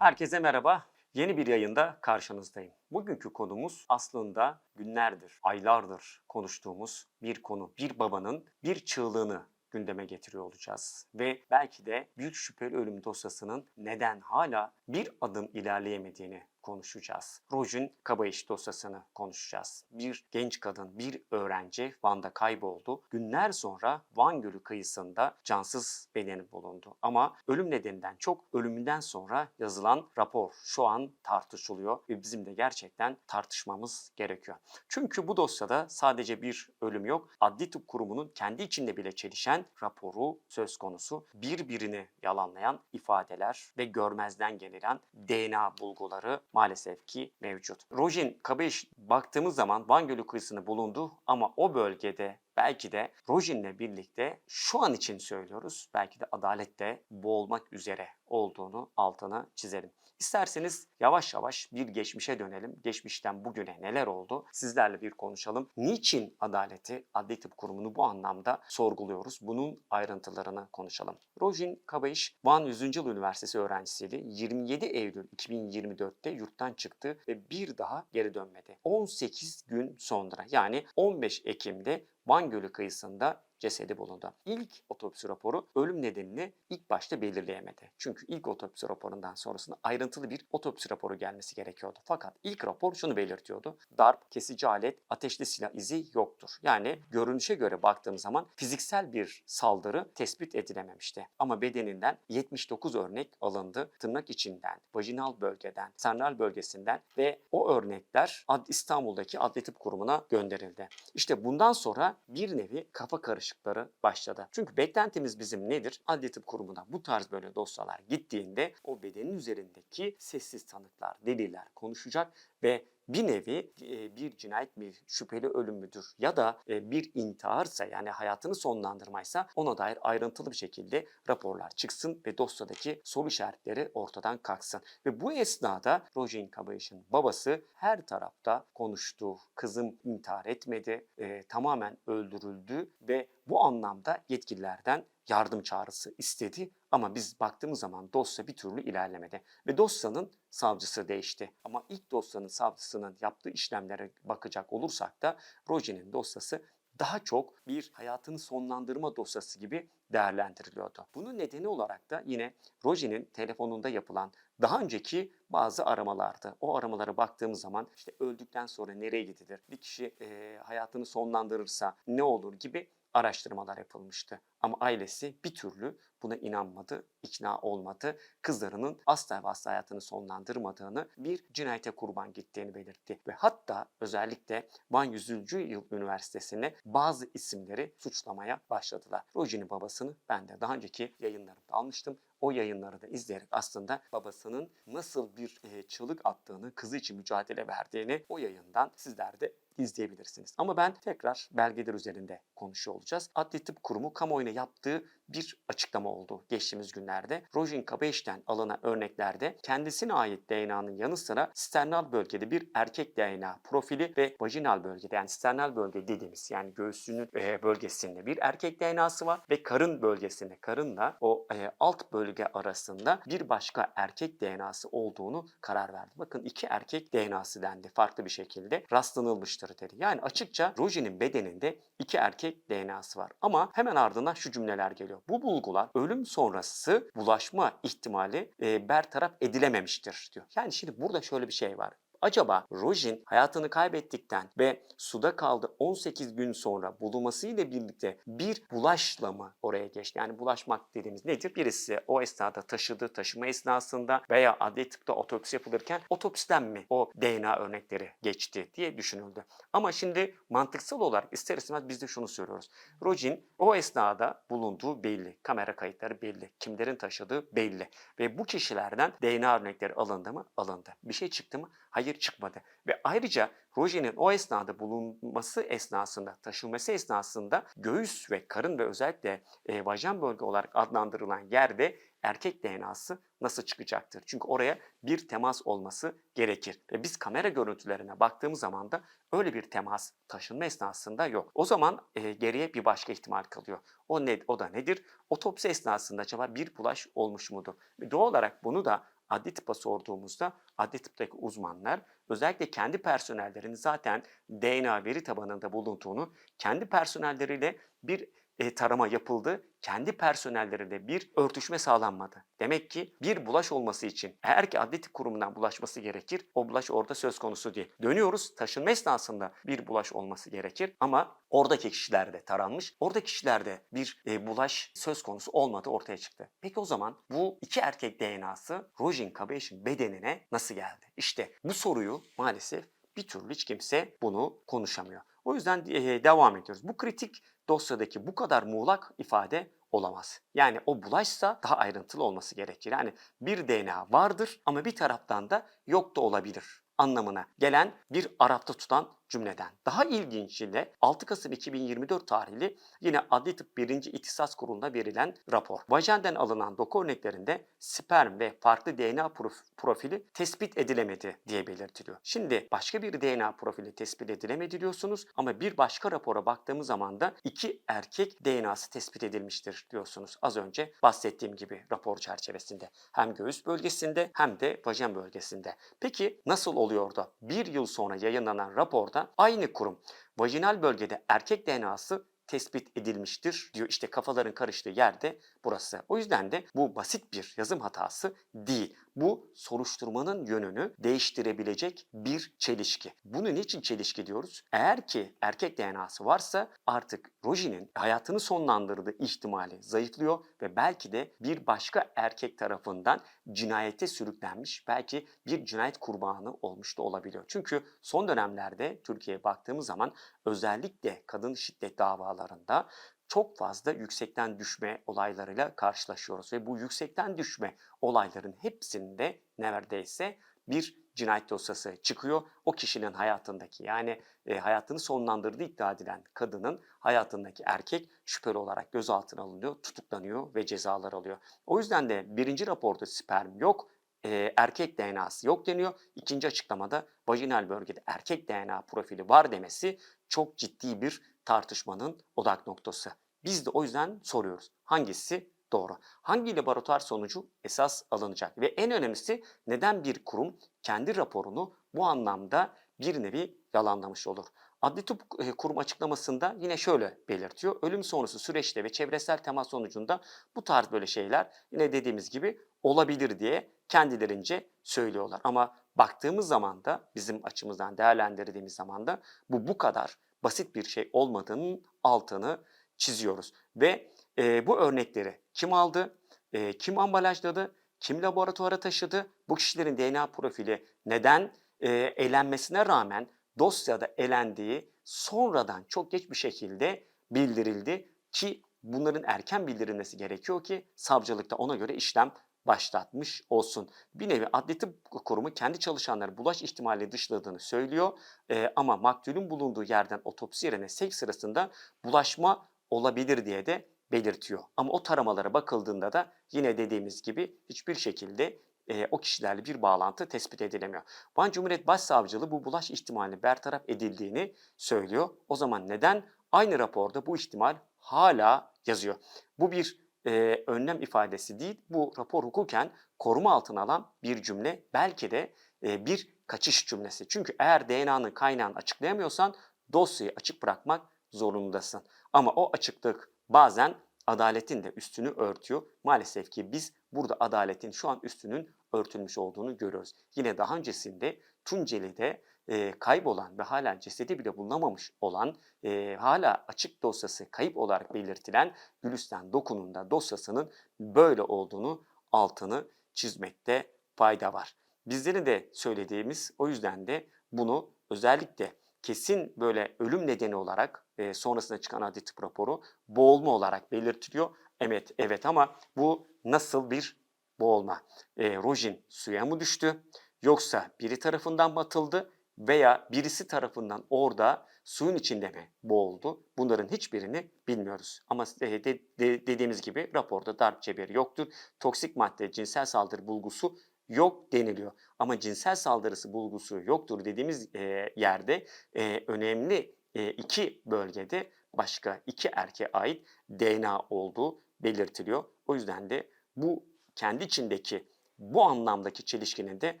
Herkese merhaba. Yeni bir yayında karşınızdayım. Bugünkü konumuz aslında günlerdir, aylardır konuştuğumuz bir konu. Bir babanın bir çığlığını gündeme getiriyor olacağız. Ve belki de büyük şüpheli ölüm dosyasının neden hala bir adım ilerleyemediğini konuşacağız. Rojin Kabayış dosyasını konuşacağız. Bir genç kadın, bir öğrenci Van'da kayboldu. Günler sonra Van Gölü kıyısında cansız bedeni bulundu. Ama ölüm nedeninden çok ölümünden sonra yazılan rapor şu an tartışılıyor ve bizim de gerçekten tartışmamız gerekiyor. Çünkü bu dosyada sadece bir ölüm yok. Adli Tıp Kurumu'nun kendi içinde bile çelişen raporu söz konusu. Birbirini yalanlayan ifadeler ve görmezden gelilen DNA bulguları maalesef ki mevcut. Rojin Kabeş baktığımız zaman Van Gölü kıyısını bulundu ama o bölgede belki de Rojin'le birlikte şu an için söylüyoruz belki de adalette boğulmak üzere olduğunu altına çizelim. İsterseniz yavaş yavaş bir geçmişe dönelim. Geçmişten bugüne neler oldu? Sizlerle bir konuşalım. Niçin adaleti, Adli Tıp Kurumu'nu bu anlamda sorguluyoruz? Bunun ayrıntılarını konuşalım. Rojin Kabayış, Van 100. Yıl Üniversitesi öğrencisiydi. 27 Eylül 2024'te yurttan çıktı ve bir daha geri dönmedi. 18 gün sonra yani 15 Ekim'de Van Gölü kıyısında cesedi bulundu. İlk otopsi raporu ölüm nedenini ilk başta belirleyemedi. Çünkü ilk otopsi raporundan sonrasında ayrıntılı bir otopsi raporu gelmesi gerekiyordu. Fakat ilk rapor şunu belirtiyordu. Darp, kesici alet, ateşli silah izi yoktur. Yani görünüşe göre baktığım zaman fiziksel bir saldırı tespit edilememişti. Ama bedeninden 79 örnek alındı. Tırnak içinden, vajinal bölgeden, sernal bölgesinden ve o örnekler Ad- İstanbul'daki Adli Tıp Kurumu'na gönderildi. İşte bundan sonra bir nevi kafa karışıkları başladı. Çünkü beklentimiz bizim nedir? Adli Tıp Kurumu'na bu tarz böyle dosyalar gittiğinde o bedenin üzerindeki sessiz tanıklar, deliller konuşacak ve bir nevi e, bir cinayet mi, şüpheli ölüm müdür ya da e, bir intiharsa yani hayatını sonlandırmaysa ona dair ayrıntılı bir şekilde raporlar çıksın ve dosyadaki soru işaretleri ortadan kalksın. Ve bu esnada Rojin Kabayış'ın babası her tarafta konuştu. Kızım intihar etmedi, e, tamamen öldürüldü ve bu anlamda yetkililerden yardım çağrısı istedi. Ama biz baktığımız zaman dosya bir türlü ilerlemedi. Ve dosyanın savcısı değişti. Ama ilk dosyanın savcısının yaptığı işlemlere bakacak olursak da Rojin'in dosyası daha çok bir hayatını sonlandırma dosyası gibi değerlendiriliyordu. Bunun nedeni olarak da yine Rojin'in telefonunda yapılan daha önceki bazı aramalardı. O aramalara baktığımız zaman işte öldükten sonra nereye gidilir, bir kişi e, hayatını sonlandırırsa ne olur gibi araştırmalar yapılmıştı. Ama ailesi bir türlü buna inanmadı, ikna olmadı. Kızlarının asla ve asla hayatını sonlandırmadığını, bir cinayete kurban gittiğini belirtti. Ve hatta özellikle Van 100. Yıl Üniversitesi'ne bazı isimleri suçlamaya başladılar. Rojin'in babasını ben de daha önceki yayınlarımda almıştım. O yayınları da izleyerek aslında babasının nasıl bir çığlık attığını, kızı için mücadele verdiğini o yayından sizler de izleyebilirsiniz. Ama ben tekrar belgeler üzerinde konuşuyor olacağız. Adli Tıp Kurumu kamuoyuna yaptığı bir açıklama oldu geçtiğimiz günlerde. Rojin Kabeş'ten alınan örneklerde kendisine ait DNA'nın yanı sıra sternal bölgede bir erkek DNA profili ve vajinal bölgede yani sternal bölge dediğimiz yani göğsünün e, bölgesinde bir erkek DNA'sı var ve karın bölgesinde karınla o e, alt bölge arasında bir başka erkek DNA'sı olduğunu karar verdi. Bakın iki erkek DNA'sı dendi farklı bir şekilde rastlanılmıştır dedi. Yani açıkça Rojin'in bedeninde iki erkek DNA'sı var. Ama hemen ardından şu cümleler geliyor. Bu bulgular ölüm sonrası bulaşma ihtimali e, bertaraf edilememiştir diyor. Yani şimdi burada şöyle bir şey var. Acaba Rojin hayatını kaybettikten ve suda kaldı 18 gün sonra bulunmasıyla birlikte bir bulaşla mı oraya geçti? Yani bulaşmak dediğimiz nedir? Birisi o esnada taşıdığı taşıma esnasında veya adli tıpta otopsi yapılırken otopsiden mi o DNA örnekleri geçti diye düşünüldü. Ama şimdi mantıksal olarak ister istemez biz de şunu söylüyoruz. Rojin o esnada bulunduğu belli. Kamera kayıtları belli. Kimlerin taşıdığı belli. Ve bu kişilerden DNA örnekleri alındı mı? Alındı. Bir şey çıktı mı? Hayır çıkmadı. Ve ayrıca Rojer'in o esnada bulunması esnasında, taşınması esnasında göğüs ve karın ve özellikle e, vajen bölge olarak adlandırılan yerde erkek DNA'sı nasıl çıkacaktır? Çünkü oraya bir temas olması gerekir. Ve biz kamera görüntülerine baktığımız zaman da öyle bir temas taşınma esnasında yok. O zaman e, geriye bir başka ihtimal kalıyor. O ne o da nedir? Otopsi esnasında acaba bir bulaş olmuş mudur? Ve doğal olarak bunu da adli tıpa sorduğumuzda adli tıptaki uzmanlar özellikle kendi personellerinin zaten DNA veri tabanında bulunduğunu, kendi personelleriyle bir e, tarama yapıldı. Kendi personellerinde bir örtüşme sağlanmadı. Demek ki bir bulaş olması için eğer ki adli tıp kurumundan bulaşması gerekir, o bulaş orada söz konusu değil. Dönüyoruz, taşınma esnasında bir bulaş olması gerekir ama oradaki kişilerde taranmış, oradaki kişilerde bir e, bulaş söz konusu olmadı ortaya çıktı. Peki o zaman bu iki erkek DNA'sı Rojin Kabeş'in bedenine nasıl geldi? İşte bu soruyu maalesef bir türlü hiç kimse bunu konuşamıyor. O yüzden devam ediyoruz. Bu kritik dosyadaki bu kadar muğlak ifade olamaz. Yani o bulaşsa daha ayrıntılı olması gerekir. Yani bir DNA vardır ama bir taraftan da yok da olabilir anlamına gelen bir Arap'ta tutan cümleden. Daha ilginçiyle 6 Kasım 2024 tarihli yine Adli Tıp 1. İhtisas Kurulu'na verilen rapor. Vajenden alınan doku örneklerinde sperm ve farklı DNA prof- profili tespit edilemedi diye belirtiliyor. Şimdi başka bir DNA profili tespit edilemedi diyorsunuz ama bir başka rapora baktığımız zaman da iki erkek DNA'sı tespit edilmiştir diyorsunuz. Az önce bahsettiğim gibi rapor çerçevesinde. Hem göğüs bölgesinde hem de vajen bölgesinde. Peki nasıl oluyor da bir yıl sonra yayınlanan raporda aynı kurum vajinal bölgede erkek DNA'sı tespit edilmiştir diyor. İşte kafaların karıştığı yerde burası. O yüzden de bu basit bir yazım hatası değil. Bu soruşturmanın yönünü değiştirebilecek bir çelişki. Bunu niçin çelişki diyoruz? Eğer ki erkek DNA'sı varsa artık Roji'nin hayatını sonlandırdığı ihtimali zayıflıyor ve belki de bir başka erkek tarafından cinayete sürüklenmiş, belki bir cinayet kurbanı olmuş da olabiliyor. Çünkü son dönemlerde Türkiye'ye baktığımız zaman özellikle kadın şiddet davalarında çok fazla yüksekten düşme olaylarıyla karşılaşıyoruz ve bu yüksekten düşme olayların hepsinde neredeyse bir cinayet dosyası çıkıyor. O kişinin hayatındaki yani e, hayatını sonlandırdığı iddia edilen kadının hayatındaki erkek şüpheli olarak gözaltına alınıyor, tutuklanıyor ve cezalar alıyor. O yüzden de birinci raporda sperm yok, e, erkek DNA'sı yok deniyor. İkinci açıklamada vajinal bölgede erkek DNA profili var demesi çok ciddi bir tartışmanın odak noktası. Biz de o yüzden soruyoruz. Hangisi doğru? Hangi laboratuvar sonucu esas alınacak? Ve en önemlisi neden bir kurum kendi raporunu bu anlamda bir nevi yalanlamış olur? Adli Tıp e, Kurum açıklamasında yine şöyle belirtiyor. Ölüm sonrası süreçte ve çevresel temas sonucunda bu tarz böyle şeyler yine dediğimiz gibi olabilir diye kendilerince söylüyorlar. Ama baktığımız zaman da bizim açımızdan değerlendirdiğimiz zaman da bu bu kadar basit bir şey olmadığının altını çiziyoruz. Ve e, bu örnekleri kim aldı, e, kim ambalajladı, kim laboratuvara taşıdı, bu kişilerin DNA profili neden e, elenmesine rağmen dosyada elendiği sonradan çok geç bir şekilde bildirildi ki bunların erken bildirilmesi gerekiyor ki savcılıkta ona göre işlem başlatmış olsun. Bir nevi adli tıp kurumu kendi çalışanları bulaş ihtimali dışladığını söylüyor Ee, ama maktulün bulunduğu yerden otopsi yerine sevk sırasında bulaşma olabilir diye de belirtiyor. Ama o taramalara bakıldığında da yine dediğimiz gibi hiçbir şekilde e, o kişilerle bir bağlantı tespit edilemiyor. Van Cumhuriyet Başsavcılığı bu bulaş ihtimalini bertaraf edildiğini söylüyor. O zaman neden aynı raporda bu ihtimal hala yazıyor? Bu bir e, önlem ifadesi değil, bu rapor hukuken koruma altına alan bir cümle, belki de e, bir kaçış cümlesi. Çünkü eğer DNA'nın kaynağını açıklayamıyorsan dosyayı açık bırakmak zorundasın. Ama o açıklık bazen adaletin de üstünü örtüyor. Maalesef ki biz burada adaletin şu an üstünün örtülmüş olduğunu görüyoruz. Yine daha öncesinde Tunceli'de e, kaybolan ve hala cesedi bile bulunamamış olan e, hala açık dosyası kayıp olarak belirtilen Gülistan Doku'nun da dosyasının böyle olduğunu altını çizmekte fayda var. Bizlerin de söylediğimiz o yüzden de bunu özellikle kesin böyle ölüm nedeni olarak e, sonrasında çıkan adli tıp raporu boğulma olarak belirtiliyor. Evet, evet ama bu nasıl bir boğulma? E, rojin suya mı düştü? Yoksa biri tarafından mı atıldı veya birisi tarafından orada suyun içinde mi boğuldu? Bunların hiçbirini bilmiyoruz. Ama de, de, de, dediğimiz gibi raporda darp ceberi yoktur. Toksik madde, cinsel saldırı bulgusu yok deniliyor. Ama cinsel saldırısı bulgusu yoktur dediğimiz e, yerde e, önemli e, iki bölgede başka iki erkeğe ait DNA olduğu belirtiliyor. O yüzden de bu kendi içindeki bu anlamdaki çelişkinin de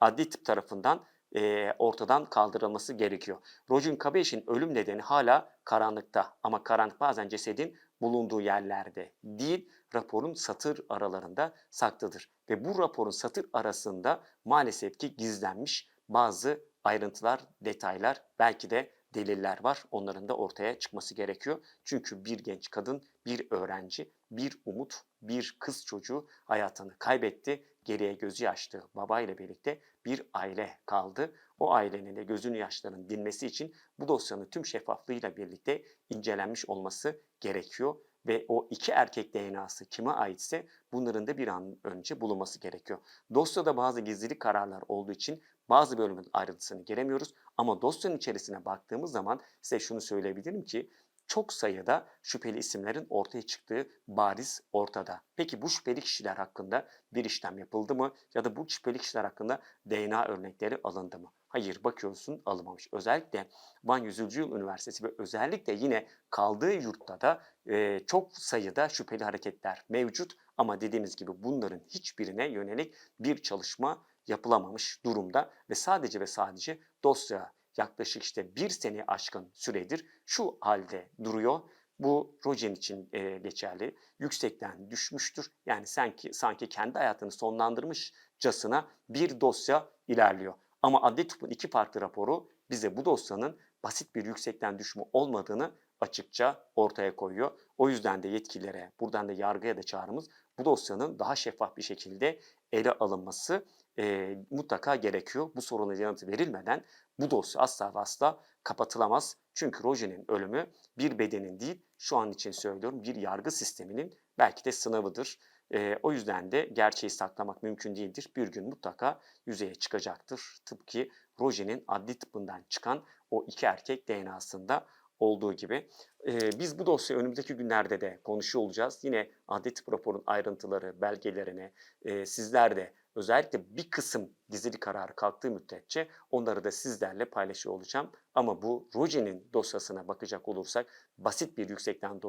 adli tıp tarafından e, ortadan kaldırılması gerekiyor. Rojin Kabeş'in ölüm nedeni hala karanlıkta ama karanlık bazen cesedin bulunduğu yerlerde değil, raporun satır aralarında saklıdır. Ve bu raporun satır arasında maalesef ki gizlenmiş bazı ayrıntılar, detaylar, belki de deliller var. Onların da ortaya çıkması gerekiyor. Çünkü bir genç kadın, bir öğrenci, bir umut, bir kız çocuğu hayatını kaybetti. Geriye gözü yaşlı babayla birlikte bir aile kaldı. O ailenin de gözünün yaşlarının dinmesi için bu dosyanın tüm şeffaflığıyla birlikte incelenmiş olması gerekiyor ve o iki erkek DNA'sı kime aitse bunların da bir an önce bulunması gerekiyor. Dosyada bazı gizlilik kararlar olduğu için bazı bölümün ayrıntısını giremiyoruz ama dosyanın içerisine baktığımız zaman size şunu söyleyebilirim ki çok sayıda şüpheli isimlerin ortaya çıktığı bariz ortada. Peki bu şüpheli kişiler hakkında bir işlem yapıldı mı ya da bu şüpheli kişiler hakkında DNA örnekleri alındı mı? Hayır bakıyorsun alınmamış. Özellikle Van Yüzülcü Üniversitesi ve özellikle yine kaldığı yurtta da e, çok sayıda şüpheli hareketler mevcut ama dediğimiz gibi bunların hiçbirine yönelik bir çalışma yapılamamış durumda ve sadece ve sadece dosya yaklaşık işte bir sene aşkın süredir şu halde duruyor. Bu Rojen için e, geçerli. Yüksekten düşmüştür. Yani sanki sanki kendi hayatını sonlandırmışçasına bir dosya ilerliyor. Ama Adli Tıp'ın iki farklı raporu bize bu dosyanın basit bir yüksekten düşme olmadığını açıkça ortaya koyuyor. O yüzden de yetkililere, buradan da yargıya da çağrımız bu dosyanın daha şeffaf bir şekilde ele alınması e, mutlaka gerekiyor. Bu sorunun yanıtı verilmeden bu dosya asla ve asla kapatılamaz. Çünkü Rojen'in ölümü bir bedenin değil, şu an için söylüyorum bir yargı sisteminin belki de sınavıdır. E, o yüzden de gerçeği saklamak mümkün değildir. Bir gün mutlaka yüzeye çıkacaktır. Tıpkı Rojen'in adli tıbbından çıkan o iki erkek DNA'sında olduğu gibi. Ee, biz bu dosyayı önümüzdeki günlerde de konuşuyor olacağız. Yine adli tıp raporun ayrıntıları, belgelerini e, sizler de özellikle bir kısım gizlilik kararı kalktığı müddetçe onları da sizlerle paylaşıyor olacağım. Ama bu Rojen'in dosyasına bakacak olursak basit bir yüksekten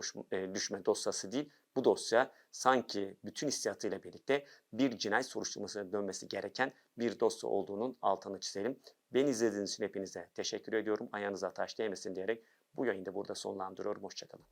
düşme dosyası değil. Bu dosya sanki bütün hissiyatıyla birlikte bir cinayet soruşturmasına dönmesi gereken bir dosya olduğunun altını çizelim. Beni izlediğiniz için hepinize teşekkür ediyorum. Ayağınıza taş değmesin diyerek bu yayını da burada sonlandırıyorum. Hoşçakalın.